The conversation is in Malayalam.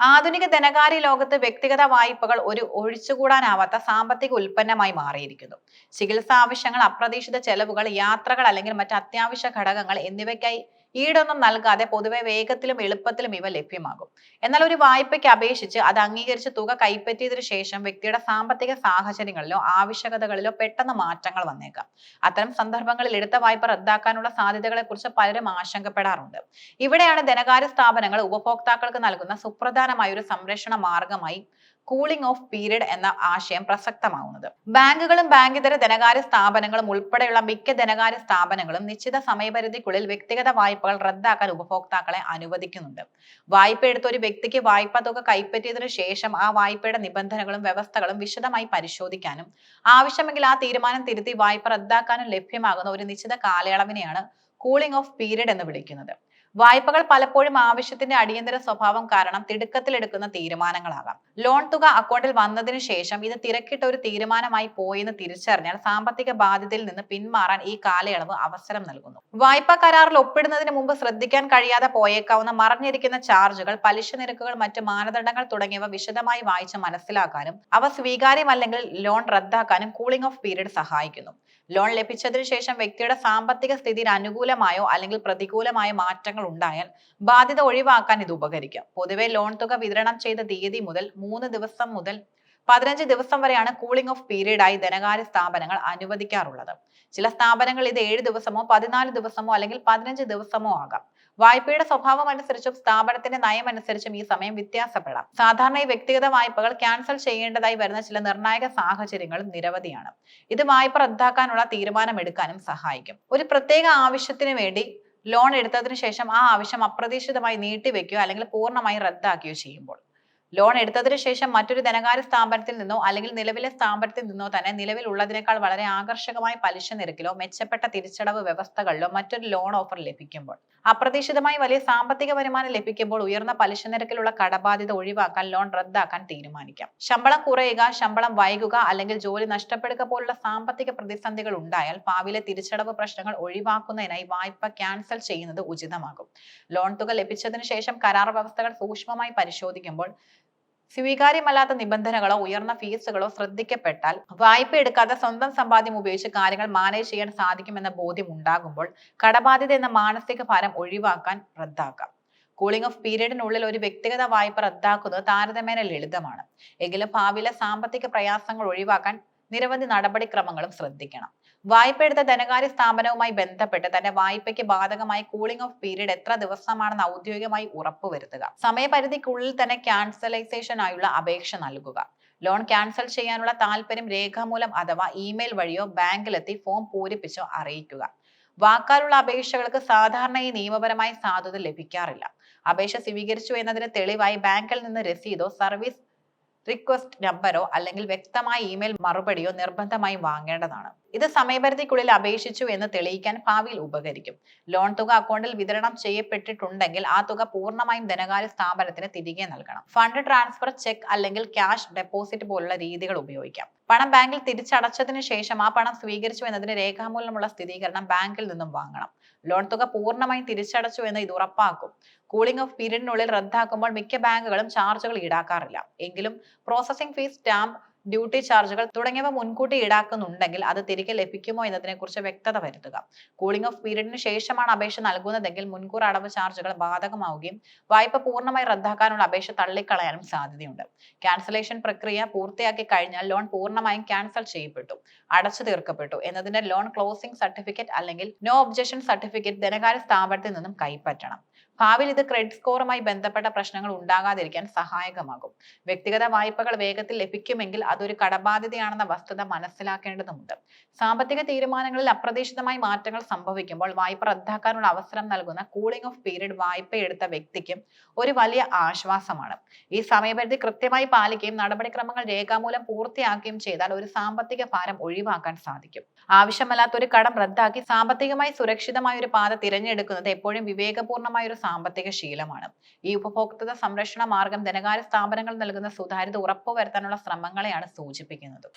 ആധുനിക ധനകാര്യ ലോകത്ത് വ്യക്തിഗത വായ്പകൾ ഒരു ഒഴിച്ചുകൂടാനാവാത്ത സാമ്പത്തിക ഉൽപ്പന്നമായി മാറിയിരിക്കുന്നു. ചികിത്സാ ആവശ്യങ്ങൾ അപ്രതീക്ഷിത ചെലവുകൾ യാത്രകൾ അല്ലെങ്കിൽ മറ്റ് അത്യാവശ്യ ഘടകങ്ങൾ എന്നിവയ്ക്കായി ഈടൊന്നും നൽകാതെ പൊതുവെ വേഗത്തിലും എളുപ്പത്തിലും ഇവ ലഭ്യമാകും. എന്നാൽ ഒരു വായ്പയ്ക്ക് അപേക്ഷിച്ച് അത് അംഗീകരിച്ച് തുക കൈപ്പറ്റിയതിനു ശേഷം വ്യക്തിയുടെ സാമ്പത്തിക സാഹചര്യങ്ങളിലോ ആവശ്യകതകളിലോ പെട്ടെന്ന് മാറ്റങ്ങൾ വന്നേക്കാം. അത്തരം സന്ദർഭങ്ങളിൽ എടുത്ത വായ്പ റദ്ദാക്കാനുള്ള സാധ്യതകളെ കുറിച്ച് പലരും ആശങ്കപ്പെടാറുണ്ട്. ഇവിടെയാണ് ധനകാര്യ സ്ഥാപനങ്ങൾ ഉപഭോക്താക്കൾക്ക് നൽകുന്ന സുപ്രധാനമായ ഒരു സംരക്ഷണ മാർഗമായി കൂളിംഗ് ഓഫ് പീരീഡ് എന്ന ആശയം പ്രസക്തമാവുന്നത്. ബാങ്കുകളും ബാങ്കിതര ധനകാര്യ സ്ഥാപനങ്ങളും ഉൾപ്പെടെയുള്ള മിക്ക ധനകാര്യ സ്ഥാപനങ്ങളും നിശ്ചിത സമയപരിധിക്കുള്ളിൽ വ്യക്തിഗത വായ്പകൾ റദ്ദാക്കാൻ ഉപഭോക്താക്കളെ അനുവദിക്കുന്നുണ്ട്. വായ്പ എടുത്ത ഒരു വ്യക്തിക്ക് വായ്പ തുക കൈപ്പറ്റിയതിനു ശേഷം ആ വായ്പയുടെ നിബന്ധനകളും വ്യവസ്ഥകളും വിശദമായി പരിശോധിക്കാനും ആവശ്യമെങ്കിൽ ആ തീരുമാനം തിരുത്തി വായ്പ റദ്ദാക്കാനും ലഭ്യമാകുന്ന ഒരു നിശ്ചിത കാലയളവിനെയാണ് കൂളിംഗ് ഓഫ് പീരീഡ് എന്ന് വിളിക്കുന്നത്. വായ്പകൾ പലപ്പോഴും ആവശ്യത്തിന്റെ അടിയന്തര സ്വഭാവം കാരണം തിടുക്കത്തിലെടുക്കുന്ന തീരുമാനങ്ങളാകാം. ലോൺ തുക അക്കൗണ്ടിൽ വന്നതിന് ശേഷം ഇത് തിരക്കിട്ട ഒരു തീരുമാനമായി പോയെന്ന് തിരിച്ചറിഞ്ഞാൽ സാമ്പത്തിക ബാധ്യതയിൽ നിന്ന് പിന്മാറാൻ ഈ കാലയളവ് അവസരം നൽകുന്നു. വായ്പാ കരാറിൽ ഒപ്പിടുന്നതിന് മുമ്പ് ശ്രദ്ധിക്കാൻ കഴിയാതെ പോയേക്കാവുന്ന മറഞ്ഞിരിക്കുന്ന ചാർജുകൾ പലിശ നിരക്കുകൾ മറ്റ് മാനദണ്ഡങ്ങൾ തുടങ്ങിയവ വിശദമായി വായിച്ച് മനസ്സിലാക്കാനും അവ സ്വീകാര്യമല്ലെങ്കിൽ ലോൺ റദ്ദാക്കാനും കൂളിംഗ് ഓഫ് പീരീഡ് സഹായിക്കുന്നു. ലോൺ ലഭിച്ചതിനു ശേഷം വ്യക്തിയുടെ സാമ്പത്തിക സ്ഥിതിയിൽ അനുകൂലമായോ അല്ലെങ്കിൽ പ്രതികൂലമായോ മാറ്റങ്ങൾ ഉണ്ടായാൽ ബാധ്യത ഒഴിവാക്കാൻ ഇത് ഉപകരിക്കും. പൊതുവെ ലോൺ തുക വിതരണം ചെയ്ത തീയതി മുതൽ മൂന്ന് ദിവസം മുതൽ പതിനഞ്ച് ദിവസം വരെയാണ് കൂളിംഗ് ഓഫ് പീരീഡായി ധനകാര്യ സ്ഥാപനങ്ങൾ അനുവദിക്കാറുള്ളത്. ചില സ്ഥാപനങ്ങൾ ഇത് ഏഴ് ദിവസമോ പതിനാല് ദിവസമോ അല്ലെങ്കിൽ പതിനഞ്ച് ദിവസമോ ആകാം. വായ്പയുടെ സ്വഭാവം അനുസരിച്ചും സ്ഥാപനത്തിന്റെ നയം അനുസരിച്ചും ഈ സമയം വ്യത്യാസപ്പെടാം. സാധാരണ ഈ വ്യക്തിഗത വായ്പകൾ ക്യാൻസൽ ചെയ്യേണ്ടതായി വരുന്ന ചില നിർണായക സാഹചര്യങ്ങളും നിരവധിയാണ്. ഇത് വായ്പ റദ്ദാക്കാനുള്ള തീരുമാനമെടുക്കാനും സഹായിക്കും. ഒരു പ്രത്യേക ആവശ്യത്തിന് വേണ്ടി ലോൺ എടുത്തതിന് ശേഷം ആ ആവശ്യം അപ്രതീക്ഷിതമായി നീട്ടിവെക്കുകയോ അല്ലെങ്കിൽ പൂർണമായി റദ്ദാക്കുകയോ ചെയ്യുമ്പോൾ. ലോൺ എടുത്തതിന് ശേഷം മറ്റൊരു ധനകാര്യ സ്ഥാപനത്തിൽ നിന്നോ അല്ലെങ്കിൽ നിലവിലെ സ്ഥാപനത്തിൽ നിന്നോ തന്നെ നിലവിൽ ഉള്ളതിനേക്കാൾ വളരെ ആകർഷകമായ പലിശ നിരക്കിലോ മെച്ചപ്പെട്ട തിരിച്ചടവ് വ്യവസ്ഥകളിലോ മറ്റൊരു ലോൺ ഓഫർ ലഭിക്കുമ്പോൾ. അപ്രതീക്ഷിതമായി വലിയ സാമ്പത്തിക വരുമാനം ലഭിക്കുമ്പോൾ ഉയർന്ന പലിശ നിരക്കിലുള്ള കടബാധ്യത ഒഴിവാക്കാൻ ലോൺ റദ്ദാക്കാൻ തീരുമാനിക്കാം. ശമ്പളം കുറയുക ശമ്പളം വൈകുക അല്ലെങ്കിൽ ജോലി നഷ്ടപ്പെടുക പോലുള്ള സാമ്പത്തിക പ്രതിസന്ധികൾ ഉണ്ടായാൽ ഭാവിയിലെ തിരിച്ചടവ് പ്രശ്നങ്ങൾ ഒഴിവാക്കുന്നതിനായി വായ്പ ക്യാൻസൽ ചെയ്യുന്നത് ഉചിതമാകും. ലോൺ തുക ലഭിച്ചതിനു ശേഷം കരാർ വ്യവസ്ഥകൾ സൂക്ഷ്മമായി പരിശോധിക്കുമ്പോൾ സ്വീകാര്യമല്ലാത്ത നിബന്ധനകളോ ഉയർന്ന ഫീസുകളോ ശ്രദ്ധിക്കപ്പെട്ടാൽ വായ്പ എടുക്കാതെ സ്വന്തം സമ്പാദ്യം ഉപയോഗിച്ച് കാര്യങ്ങൾ മാനേജ് ചെയ്യാൻ സാധിക്കുമെന്ന ബോധ്യം ഉണ്ടാകുമ്പോൾ കടബാധ്യത എന്ന മാനസിക ഭാരം ഒഴിവാക്കാൻ റദ്ദാക്കാം. കൂളിംഗ് ഓഫ് പീരീഡിനുള്ളിൽ ഒരു വ്യക്തിഗത വായ്പ റദ്ദാക്കുന്നത് താരതമ്യേന ലളിതമാണ്. എങ്കിലും ഭാവിയിലെ സാമ്പത്തിക പ്രയാസങ്ങൾ ഒഴിവാക്കാൻ നിരവധി നടപടിക്രമങ്ങളും ശ്രദ്ധിക്കണം. വായ്പ എടുത്ത ധനകാര്യ സ്ഥാപനവുമായി ബന്ധപ്പെട്ട് തന്റെ വായ്പയ്ക്ക് ബാധകമായി കൂളിംഗ് ഓഫ് പീരീഡ് എത്ര ദിവസമാണെന്ന് ഔദ്യോഗികമായി ഉറപ്പുവരുത്തുക സമയപരിധിക്കുള്ളിൽ തന്നെ ക്യാൻസലൈസേഷൻ ആയുള്ള അപേക്ഷ നൽകുക. ലോൺ ക്യാൻസൽ ചെയ്യാനുള്ള താല്പര്യം രേഖാമൂലം അഥവാ ഇമെയിൽ വഴിയോ ബാങ്കിലെത്തി ഫോം പൂരിപ്പിച്ചോ അറിയിക്കുക. വാക്കാലുള്ള അപേക്ഷകൾക്ക് സാധാരണയായി നിയമപരമായി സാധുത ലഭിക്കാറില്ല. അപേക്ഷ സ്വീകരിച്ചു എന്നതിന് തെളിവായി ബാങ്കിൽ നിന്ന് രസീതോ സർവീസ് റിക്വസ്റ്റ് നമ്പറോ അല്ലെങ്കിൽ വ്യക്തമായ ഇമെയിൽ മറുപടിയോ നിർബന്ധമായും വാങ്ങേണ്ടതാണ്. ഇത് സമയപരിധിക്കുള്ളിൽ അപേക്ഷിച്ചു എന്ന് തെളിയിക്കാൻ ഭാവിയിൽ ഉപകരിക്കും. ലോൺ തുക അക്കൗണ്ടിൽ വിതരണം ചെയ്യപ്പെട്ടിട്ടുണ്ടെങ്കിൽ ആ തുക പൂർണമായും ധനകാര്യ സ്ഥാപനത്തിന് തിരികെ നൽകണം. ഫണ്ട് ട്രാൻസ്ഫർ ചെക്ക് അല്ലെങ്കിൽ ക്യാഷ് ഡെപ്പോസിറ്റ് പോലുള്ള രീതികൾ ഉപയോഗിക്കാം. പണം ബാങ്കിൽ തിരിച്ചടച്ചതിന് ശേഷം ആ പണം സ്വീകരിച്ചു എന്നതിന് രേഖാമൂലമുള്ള സ്ഥിരീകരണം ബാങ്കിൽ നിന്നും വാങ്ങണം. ലോൺ തുക പൂർണമായും തിരിച്ചടച്ചു എന്ന് ഇത് ഉറപ്പാക്കും. കൂളിംഗ് ഓഫ് പീരീഡിനുള്ളിൽ റദ്ദാക്കുമ്പോൾ മിക്ക ബാങ്കുകളും ചാർജുകൾ ഈടാക്കാറില്ല. എങ്കിലും പ്രോസസിംഗ് ഫീസ് സ്റ്റാമ്പ് ഡ്യൂട്ടി ചാർജുകൾ തുടങ്ങിയവ മുൻകൂട്ടി ഈടാക്കുന്നുണ്ടെങ്കിൽ അത് തിരികെ ലഭിക്കുമോ എന്നതിനെക്കുറിച്ച് വ്യക്തത വരുത്തുക. കൂളിംഗ് ഓഫ് പീരീഡിന് ശേഷമാണ് അപേക്ഷ നൽകുന്നതെങ്കിൽ മുൻകൂർ അടവ് ചാർജുകൾ ബാധകമാവുകയും വായ്പ പൂർണമായി റദ്ദാക്കാനുള്ള അപേക്ഷ തള്ളിക്കളയാനും സാധ്യതയുണ്ട്. ക്യാൻസലേഷൻ പ്രക്രിയ പൂർത്തിയാക്കി കഴിഞ്ഞാൽ ലോൺ പൂർണമായും ക്യാൻസൽ ചെയ്യപ്പെട്ടു അടച്ചു തീർക്കപ്പെട്ടു എന്നതിന്റെ ലോൺ ക്ലോസിംഗ് സർട്ടിഫിക്കറ്റ് അല്ലെങ്കിൽ നോ ഒബ്ജക്ഷൻ സർട്ടിഫിക്കറ്റ് ധനകാര്യ സ്ഥാപനത്തിൽ നിന്നും കൈപ്പറ്റണം. ഭാവിയിൽ ഇത് ക്രെഡിറ്റ് സ്കോറുമായി ബന്ധപ്പെട്ട പ്രശ്നങ്ങൾ ഉണ്ടാകാതിരിക്കാൻ സഹായകമാകും. വ്യക്തിഗത വായ്പകൾ വേഗത്തിൽ ലഭിക്കുമെങ്കിൽ അതൊരു കടബാധ്യതയാണെന്ന വസ്തുത മനസ്സിലാക്കേണ്ടതുണ്ട് സാമ്പത്തിക തീരുമാനങ്ങളിൽ അപ്രതീക്ഷിതമായി മാറ്റങ്ങൾ സംഭവിക്കുമ്പോൾ വായ്പ റദ്ദാക്കാനുള്ള അവസരം നൽകുന്ന കൂളിംഗ് ഓഫ് പീരീഡ് വായ്പ എടുത്ത വ്യക്തിക്കും ഒരു വലിയ ആശ്വാസമാണ്. ഈ സമയപരിധി കൃത്യമായി പാലിക്കുകയും നടപടിക്രമങ്ങൾ രേഖാമൂലം പൂർത്തിയാക്കുകയും ചെയ്താൽ ഒരു സാമ്പത്തിക ഭാരം ഒഴിവാക്കാൻ സാധിക്കും. ആവശ്യമല്ലാത്ത ഒരു കടം റദ്ദാക്കി സാമ്പത്തികമായി സുരക്ഷിതമായ ഒരു പാത തിരഞ്ഞെടുക്കുന്നത് എപ്പോഴും വിവേകപൂർണമായ ഒരു സാമ്പത്തിക ശീലമാണ്. ഈ ഉപഭോക്തൃ സംരക്ഷണ മാർഗം ധനകാര്യ സ്ഥാപനങ്ങൾ നൽകുന്ന സുതാര്യത ഉറപ്പുവരുത്താനുള്ള ശ്രമങ്ങളെയാണ് സൂചിപ്പിക്കുന്നത്.